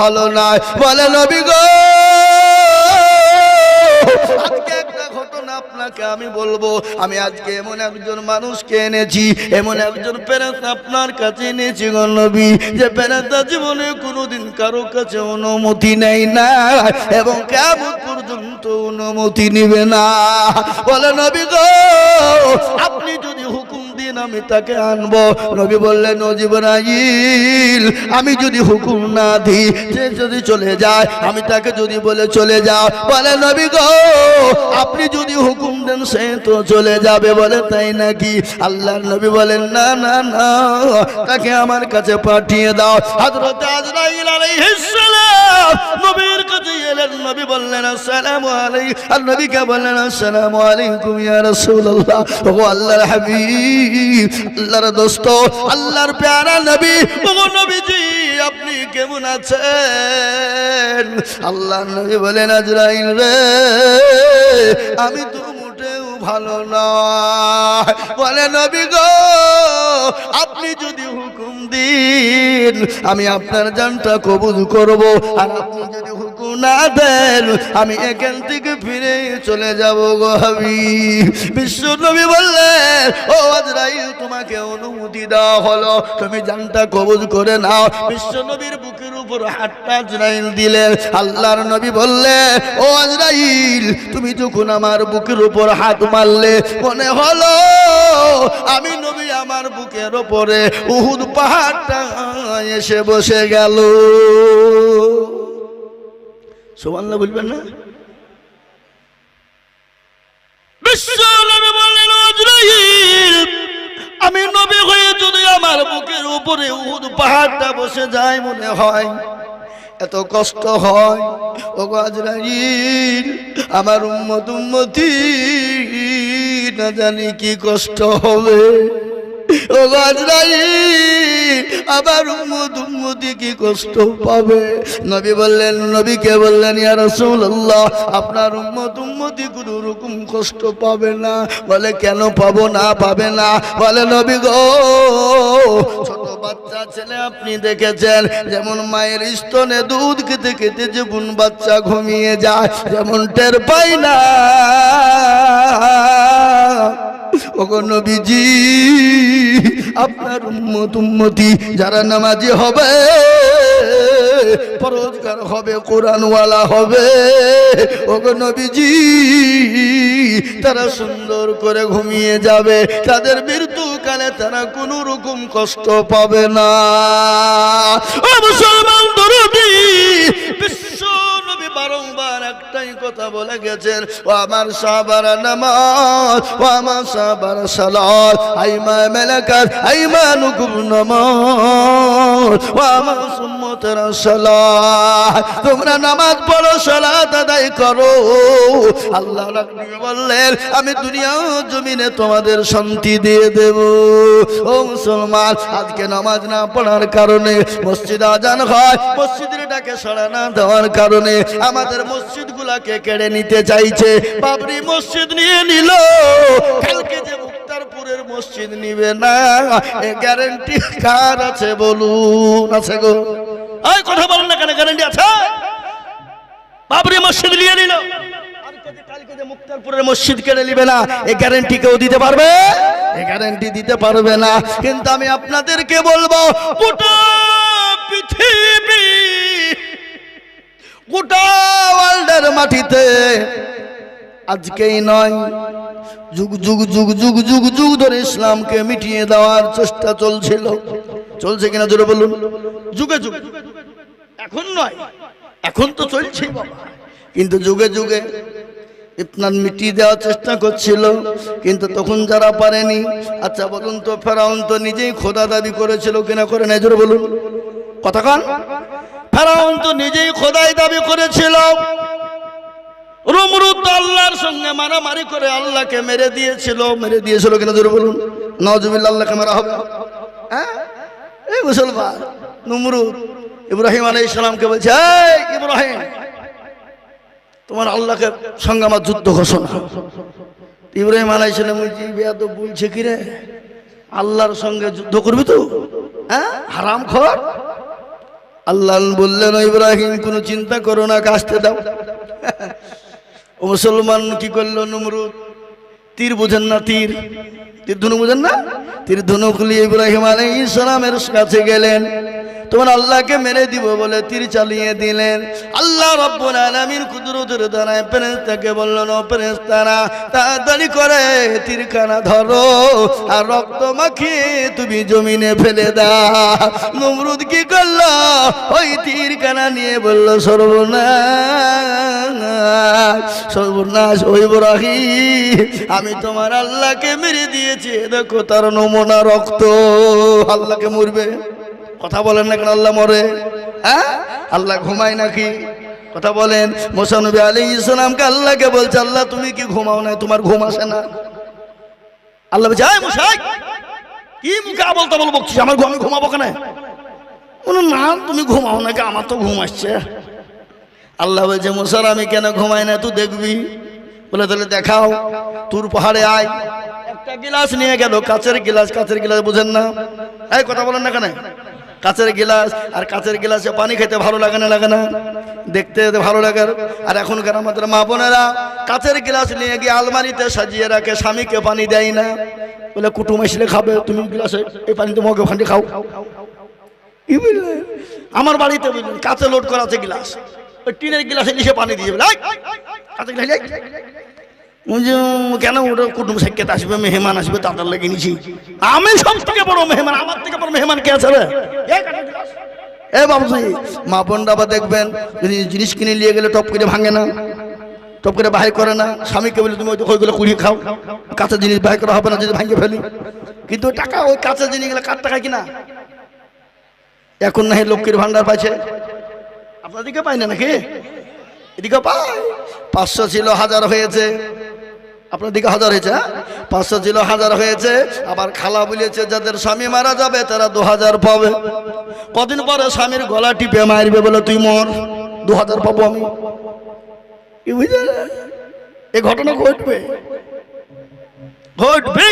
ভালো নয়, বলে নবী গো। আমি আজকে এমন একজন মানুষকে এনেছি, এমন একজন প্যারেন্ট আপনার কাছে এনেছি গো নবী, যে কোনোদিন কাছে অনুমতি নেই না এবং কেমন পর্যন্ত অনুমতি নিবে না। বলে নবী গো আমি তাকে আনব। নবী বললেন নজিবরাইল আমি যদি হুকুম না দিই, সে যদি চলে যায়, আমি তাকে যদি বলে চলে যাও। বলে, নবী গো, আপনি যদি হুকুম দেন, সে তো চলে যাবে। বলে, তাই নাকি? আল্লাহ নবী বলেন, না না না, তাকে আমার কাছে পাঠিয়ে দাও। হযরত আজরাইল আলাইহিস নবী বললেন, আসসালামু আলাইকুম আর নবীকে বললেন, আসসালামু আলাইকুম ইয়া রাসূলুল্লাহ। ও আল্লাহর হাবিব, আল্লাহর দোস্ত, আল্লাহর প্যারা নবী। ও নবীজি, আপনি কেমন আছেন? আল্লাহর নবী বলেন, আজরাইল রে, আমি তো মোটেও ভালো নয়। বলে, নবী গো, আপনি যদি হুকুম দিন, আমি আপনার জানটা কবুল করব। আর আপনি যদি না দেন, আমি এখান থেকে ফিরে চলে যাব গো হাবি বিশ্ব নবী বললেন, ও আজরাইল, তোমাকে অনুমতি দেওয়া হলো। তুমি জানটা কবুল করে নাও। বিশ্ব নবীর বুকের উপর হাতটা আজরাইল দিলেন। আল্লাহর নবী বললে ও আজরাইল, তুমি যখন আমার বুকের উপর হাত মারলে, মনে হলো আমি নবী আমার বুকের ওপরে উহুদ পাহাড়টা এসে বসে গেল। সোমান্লা বলবেন না? আমি নবী হয়ে যদি আমার বুকের উপরে উহুদ পাহাড়টা বসে যায় মনে হয়, এত কষ্ট হয়। ও আজরাইল, আমার উম্মত উম্মতি, না জানি কি কষ্ট হবে। আবার উম্মত উম্মতি কি কষ্ট পাবে? নবী বললেন নবীকে বললেন, ইয়া রাসূলুল্লাহ, আপনার উম্মত উম্মতি কোনো রকম কষ্ট পাবে না। বলে, কেন পাবো না, পাবে না? বলে, নবী গো, ছোট বাচ্চা ছেলে আপনি দেখেছেন, যেমন মায়ের স্তনে দুধ খেতে খেতে যেমন বাচ্চা ঘুমিয়ে যায়, যেমন টের পাই না। আপনার উম্মত উম্মতি যারা নামাজি হবে, পরোজগার হবে, কোরআনওয়ালা হবে, ওগো নবীজি, তারা সুন্দর করে ঘুমিয়ে যাবে, তাদের মৃত্যুকালে তারা কোনো রকম কষ্ট পাবে না। মুসলমান দরদি বারংবার একটাই কথা বলে গেছেন, ও আমার সাবার নামাজ, ও আমার সাবার সালাত আইমা মেলাকার আইমা নুকুম নামাজ, ও আমার তোমরা নামাজ পড়ো, সালাত আদায় করো। আল্লাহ বললেন, আমি দুনিয়া জমিনে তোমাদের শান্তি দিয়ে দেব। ও মুসলমান, আজকে নামাজ না পড়ার কারণে মসজিদ আজান হয়, মসজিদের ডাকে সাড়া না দেওয়ার কারণে আমাদের মসজিদ গুলাকে কেড়ে নিতে চাইছে। বাবরি মসজিদ নিয়ে নিল। কালকে যে মুক্তারপুরের মসজিদ নিবে না গ্যারেন্টি কার আছে বলুন, আছে গো। এই কথা বলেন না কেন? গ্যারেন্টি আছে? বাবরি মসজিদ নিয়ে নিল। কালকে যে মুক্তারপুরের মসজিদ কেড়ে নিবে না এই গ্যারেন্টি কেউ দিতে পারবে? এই গ্যারেন্টি দিতে পারবে না। কিন্তু আমি আপনাদেরকে বলব গোটা পৃথিবী গোটা ওয়ার্ল্ডের মাটিতে আজকেই নয় যুগ যুগ যুগ যুগ যুগ যুগ ধরে ইসলামকে মিটিয়ে দেওয়ার চেষ্টা চলছিল। চলছে কিনা জোরে বলুন? যুগে যুগে। এখন নয়। এখন তো চলছে। কিন্তু যুগে যুগে ইতনান মিটিয়ে দেওয়ার চেষ্টা করছিল, কিন্তু তখন যারা পারেনি আচ্ছা বলুন তো, ফেরাউন তো নিজেই খোদা দাবি করেছিল কিনা করে নাই জোরে বলুন কন? ফেরাউন তো নিজেই খোদাই দাবি করেছিল। রুমরুদ তো আল্লাহর সঙ্গে মারামারি করে আল্লাহকে মেরে দিয়েছিল। মেরে দিয়েছিল কিনা জোরে বলুন। নজবিল্লা আল্লাহকে মারা হবে। হ্যাঁ? এই মুসলমান নমরুদ ইব্রাহিম আলাই ইসলামকে বলছে ইব্রাহিম, তোমার আল্লাহকে সঙ্গে আমার যুদ্ধ ঘোষণা ইব্রাহিম আলাই ইসলাম তো বলছে কি রে? আল্লাহর সঙ্গে যুদ্ধ করবি তো? হ্যাঁ? হারাম খর? আল্লাহ বললেন "ও ইব্রাহিম, কোনো চিন্তা করো না কাজতে দাও। মুসলমান কি করল নমরুদ? তীর বুঝেন না তীর? তীর ধনু বুঝেন না? তীর ধনু খুলি ইব্রাহিম আলাই ইসলামের কাছে গেলেন। তোমার আল্লাহকে মেরে দিব বলে তীর চালিয়ে দিলেন। আল্লাহ রব্বুল আলামিন কুদরতের দ্বারায় ফেরেশতাকে বললেন, ও ফেরেশতারা, তাড়াতাড়ি করে তীরখানা ধরো আর রক্ত মাখিয়ে তুমি জমিনে ফেলে দাও। নমরুদ কি করল? ওই তীরখানা নিয়ে বলল, সর্বনাশ সর্বনাশ ওই বরাহি আমি তোমার আল্লাহকে মেরে দিয়েছি। দেখো তার নমুনা রক্ত। আল্লাহকে মরবে। কথা বলেন না কেন আল্লাহ মরে? হ্যাঁ? আল্লাহ ঘুমায় নাকি? কথা বলেন মোসানবী আলী ইসলামকে আল্লাহকে বলছে, আল্লাহ, তুমি কি ঘুমাও না তোমার ঘুম আসে না? আল্লাহ বলছে, আয় মশাই কি মুখে বলতে বলব বকছিস? আমার আমি ঘুমাবো কেন? না, তুমি ঘুমাও নাকি আমার তো ঘুম আসছে। আল্লাহ বলছে, মুসার, আমি কেন ঘুমাই না? তুই দেখবি? বলে, তাহলে দেখাও। তোর পাহাড়ে আয়। একটা গিলাস নিয়ে গেল, কাচের গিলাস কাচের গিলাস, বুঝেন না? এই কথা বলেন না কেন? কাচের গিলাস আর কাচের গিলাসে পানি খেতে ভালো লাগে না লাগে না? দেখতে ভালো লাগে। আর এখনকার আমাদের মা বোনেরা কাচের গিলাস নিয়ে গিয়ে আলমারিতে সাজিয়ে রাখে স্বামীকে পানি দেয় না। বলে কুটুম আসলে খাবে তুমি গিলাসে এই পানিতে মগে ফান্ডি খাও? আমার বাড়িতে বুঝলেন কাঁচে লোড করা আছে গিলাস। ওই টিনের গিলাসে নিচে পানি দিয়ে বলে, "এই, কাঁচের গ্লাস, কেন ওটা কুটুম সাক্ষাৎ আসবে, মেহমান আসবে তাদের লেগে নিছি আমি সব থেকে বড় মেহমান, আমার থেকে বড় মেহমান কে আছে রে? এ বাবুজি, মা বোনরা আবার দেখবেন, যদি জিনিস কিনে নিয়ে গেলে টপ করে ভাঙে না, টপ করে বাহির করে না, স্বামীকে বলে, তুমি ওই ওইগুলো কুড়িয়ে খাও, কাঁচা জিনিস বাহির করা হবে না, যদি ভাঙে ফেলি। কিন্তু টাকা, ওই কাঁচা জিনিসগুলো কার টাকা কিনা? এখন না লক্ষ্মীর ভান্ডার পাইছে। আপনাদিকে পাই না নাকি? এদিকে পাই পাঁচশো ছিল, হাজার হয়েছে। আপনার দিকে হাজার হয়েছে হ্যাঁ? পাঁচশো ছিল, হাজার হয়েছে। আবার খালা বলেছে, যাদের স্বামী মারা যাবে, তারা দু হাজার পাবে। কদিন পরে স্বামীর গলা টিপে মারবে বলে, তুই মর দু হাজার পাবো আমি। এই ঘটনা ঘটবে। ঘটবে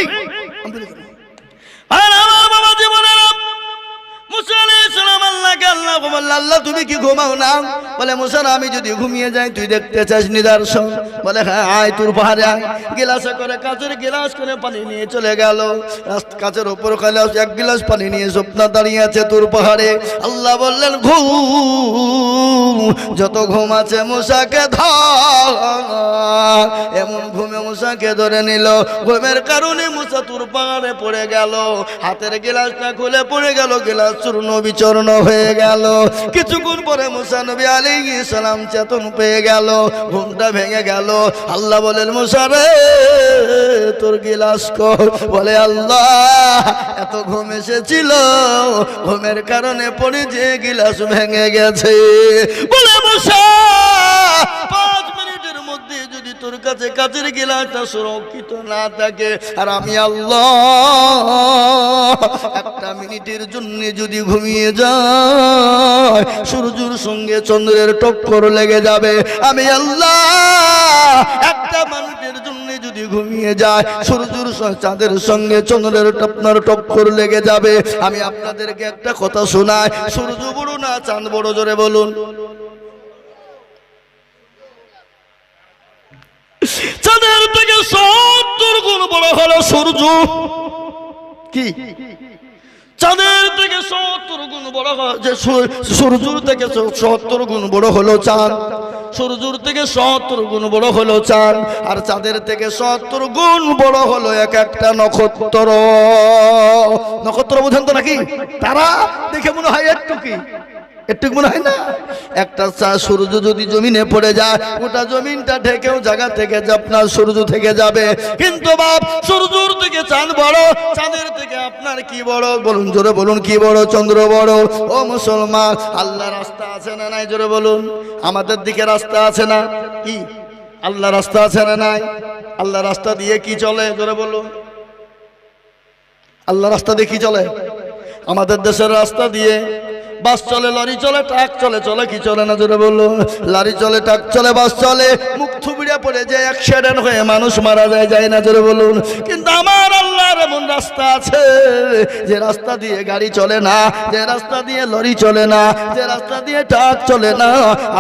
হ্যাঁ আল্লাহ বললেন, ঘুম, যত ঘুম আছে মুসাকে ধর। এমন ঘুমে মুসাকে ধরে নিল। ঘুমের কারণে মুসা তোর পাহাড়ে পড়ে গেল। হাতের গিলাসটা খুলে পড়ে গেল, গিলাস চূর্ণ বিচূর্ণ হয়ে গেল। কিছুক্ষণ পরে মুসা নবী আলী সালাম চেতন পেয়ে গেল, ঘুমটা ভেঙে গেল। আল্লাহ বলেন, মুসা রে, তোর গিলাস কর। বলে, আল্লাহ, এত ঘুম এসেছিল, ঘুমের কারণে পড়ে যে গিলাস ভেঙে গেছে। বলে, মুসা, পাঁচ তোর কাছে কাচের সুরক্ষিত না থাকে। আর আমি আল্লাহ, একটা মিনিটের জন্য যদি ঘুমিয়ে যায়, সূর্যের সঙ্গে চন্দ্রের টক্কর লেগে যাবে। আমি আল্লাহ, একটা মানুষের জন্য যদি ঘুমিয়ে যায়, সূর্যের চাঁদের সঙ্গে চন্দ্রের আপনার টক্কর লেগে যাবে। আমি আপনাদেরকে একটা কথা শোনাই। সূর্য বড় না, চাঁদ বড়? জোরে বলুন চাঁদের থেকে সত্তর গুণ বড় হলো সূর্য। কি? চাঁদের থেকে সত্তর গুণ বড় হয়। যে সূর্যর থেকে সত্তর গুণ বড় হলো চাঁদ। সূর্যর থেকে সত্তর গুণ বড় হলো চাঁদ। আর চাঁদের থেকে সত্তর গুণ বড় হলো এক একটা নক্ষত্র। নক্ষত্র বোঝেন তো নাকি? তারা দেখে মনে হয় একটু কি? একটু মনে হয় না? একটা চা- সূর্য যদি জমিনে পড়ে যায় ওটা জমিনটা ঢেকেও জায়গা থেকে আপনার সূর্য থেকে যাবে। কিন্তু বাপ, সূর্যর থেকে চাঁদ বড়, চাঁদের থেকে আপনার কি বড়? বলুন, জোরে বলুন, কি বড়? চন্দ্র বড়। ও মুসলমান আল্লাহ রাস্তা আছে না নাই? জোরে বলুন, আমাদের দিকে রাস্তা আছে না? কি? আল্লাহ রাস্তা আছে না নাই? আল্লাহ রাস্তা দিয়ে কি চলে? জোরে বলুন। আল্লাহ রাস্তা দিয়ে কি চলে? আমাদের দেশের রাস্তা দিয়ে বাস চলে, লরি চলে, ট্রাক চলে চলে কি চলে না জোরে বলল? লরি চলে, ট্রাক চলে, বাস চলে, মুখ পড়ে যায় অ্যাক্সিডেন্ট হয়ে মানুষ মারা যায় যায় না, জোরে বলুন। কিন্তু আমার আল্লাহর এমন রাস্তা আছে, যে রাস্তা দিয়ে গাড়ি চলে না, যে রাস্তা দিয়ে লরি চলে না, যে রাস্তা দিয়ে ট্রাক চলে না,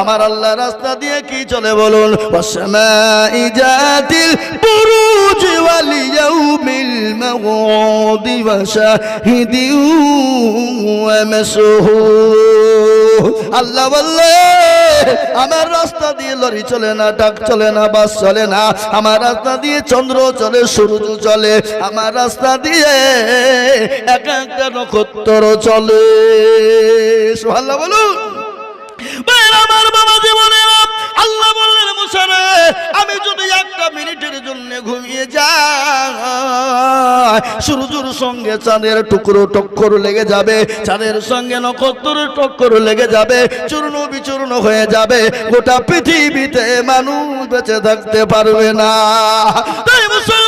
আমার আল্লাহ রাস্তা দিয়ে কি চলে বলুন? ওয়াসমাই জাতিল বুরুজ ওয়াল ইয়াউমিল মাউদি আল্লাহ বললে, আমার রাস্তা দিয়ে লরি চলে না, ডাক চলে না, বাস চলে না। আমার রাস্তা দিয়ে চন্দ্র চলে, সূর্য চলে। আমার রাস্তা দিয়ে এক একটা নক্ষত্র চলে। সুবহানাল্লাহ বলুন। আমার বাবা জীবনে আল্লাহ বললেন আমি যদি একটা মিনিটের জন্য ঘুমিয়ে যাই সূর্যের সঙ্গে চাঁদের টুকরো টক্কর লেগে যাবে, চাঁদের সঙ্গে নক্ষত্রের টক্কর লেগে যাবে, চূর্ণ বিচূর্ণ হয়ে যাবে, গোটা পৃথিবীতে মানুষ বেঁচে থাকতে পারবে না। তাই মুসলমান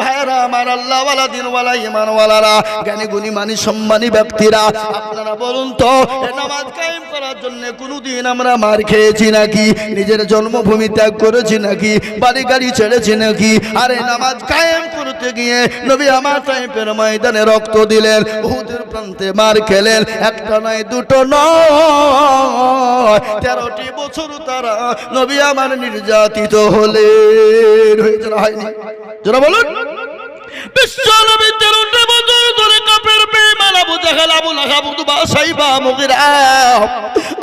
ভাইরা আমার আল্লাহ ওয়ালা দিন ওয়ালা ইমান ওয়ালারা জ্ঞানী গুণী মানি সম্মানী ব্যক্তিরা, আপনারা বলুন তো নামাজ কায়েম করার জন্য কোনোদিন আমরা মার খেয়েছি নাকি? নিজের জন্মভূমি ত্যাগ করেছি নাকি? বাড়ি গাড়ি ছেড়েছি নাকি? আরে নামাজ কায়েম করতে গিয়ে নবী আমার টাইপের ময়দানে রক্ত দিলেন, উহুদের প্রান্তে মার খেলেন, একটা নয়, দুটো নয়, তেরোটি বছর তারা নবী আমার নির্যাতিত হলেন। হয়নি? যারা বলুন। বিশ্ব নবী বছর ধরে কাপের বেঈমান আবু জাহেল, Abu Lahab, Utba, Shaiba, Mughira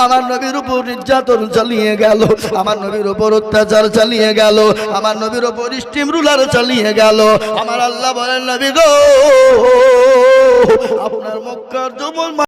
আমার নবীর উপর নির্যাতন চালিয়ে গেল, আমার নবীর উপর অত্যাচার চালিয়ে গেল, আমার নবীর উপর স্টিম রুলার চালিয়ে গেল। আমার আল্লাহ বলেন, নবী গো, আপনার মক্কার যমন